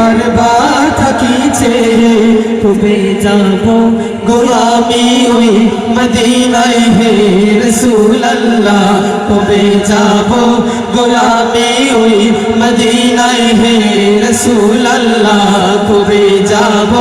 পারবা থাকিছে তবে যাব? গোলামি ওই মদিনায় হে রসুল আল্লাহ তবে যাব গোলামি ওই মদিনায় হে রসুল আল্লাহ তবে যাব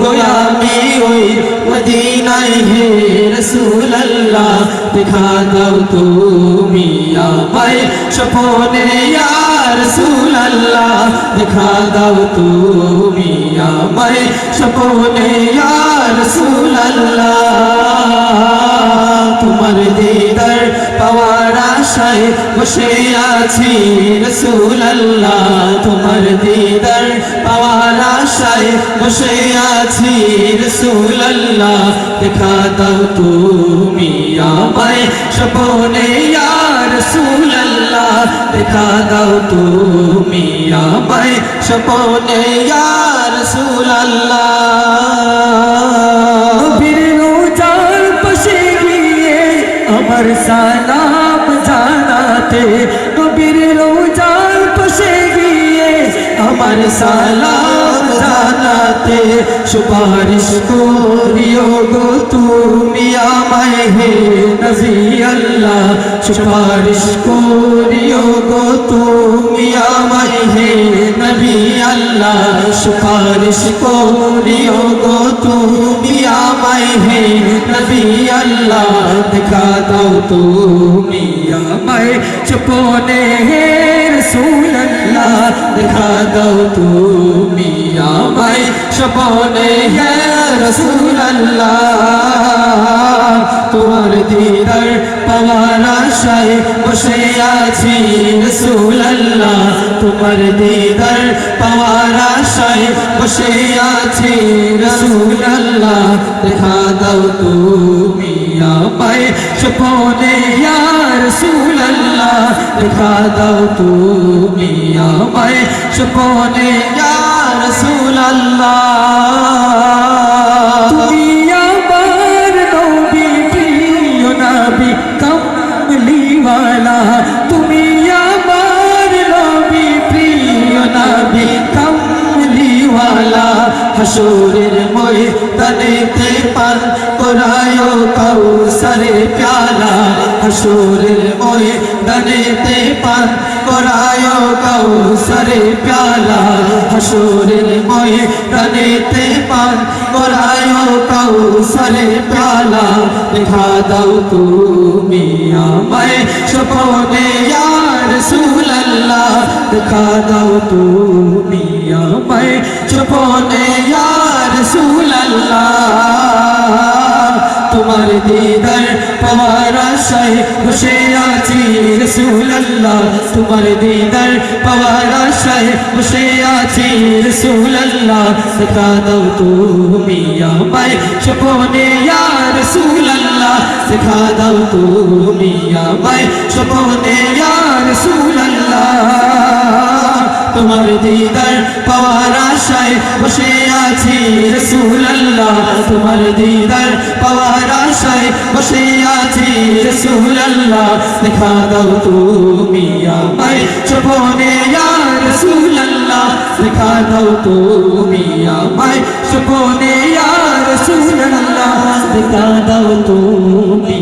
গোলামি ওই মদিনায় হে রসুল আল্লাহ দেখা দাও তুমি আমায় সপনে ইয়া রসুল আল্লাহ, দেখা দাও তুমি আমায় স্বপনে, ইয়া রসুল আল্লাহ। তোমার দিদার পাওয়ার আশায় বসে আছি, রসুল আল্লাহ। তোমার দিদার পাওয়ার আশায় বসে আছি, রসুল আল্লাহ। দেখা দাও তুমি আমায় স্বপনে, ইয়া রসুল আল্লাহ দেখা দাও তুমি আমায় স্বপনে ইয়া রসুল আল্লাহ বীর রোজার পাশে গিয়ে আমার সালাম জানাতে নবীর রোজার পাশে গিয়ে আমার সালাম জানাতে সুপারিশ করিও গো তুমি আমায় হে নবী আল্লাহ। সুপারিশ করিও গো তুমি আমায় হে নবী আল্লাহ। সুপারিশ করিও গো আমায় নবী আল্লাহ দেখা দাও তুমি আমায়। চুপনে রসুল আল্লাহ দেখা দাও তুমি আমায়। হে রসুল আল্লাহ তোমার দিদার পাওয়ার আশায় বসে আছি রসুল আল্লাহ তোমার দিদার পাওয়ার আশায় বসে আছি রসুল আল্লাহ দেখা দাও তুমি আমায়, স্বপনে ইয়া রসুল আল্লাহ দেখা দাও তুমি আমায়, স্বপনে ইয়া রসুল আল্লাহ তুমি আমার নবী, প্রিয় নবী কমলিওয়ালা তুমি আমার নবী, প্রিয় নবী কমলিওয়ালা হাসুরের ময়দানেতে পান করায় কৌসরে প্যালা হাসুরের ময়দানেতে পান করায় কৌসরে প্যালা হাসুরের ময়দানেতে পান করায় কৌসরে প্যালা দেখা দাও তুমি আমায় স্বপনে ইয়া রসুল আল্লাহ দেখা দাও তুমি আমায় স্বপনে ইয়া রসুল তোমার দিদার পাওয়ার আশায় বসে আছি রসুল তোমার দিদার পাওয়ার আশায় বসে আছি রসুল আল্লাহ দেখা দাও তুমি আমায় স্বপনে, ইয়া রসুল আল্লাহ দেখা দাও তুমি আমায় স্বপনে, ইয়া রসুল আল্লাহ তোমার দিদার পাওয়ার আশায় বসে আছি রসুল আল্লাহ তোমার দিদার পাওয়ার আশায় বসে আছি রসুল আল্লাহ দেখা দাও তুমি আমায় ইয়া রসুল আল্লাহ দেখা দাও তুমি আমায় ইয়া রসুল আল্লাহ দেখা দাও তুমি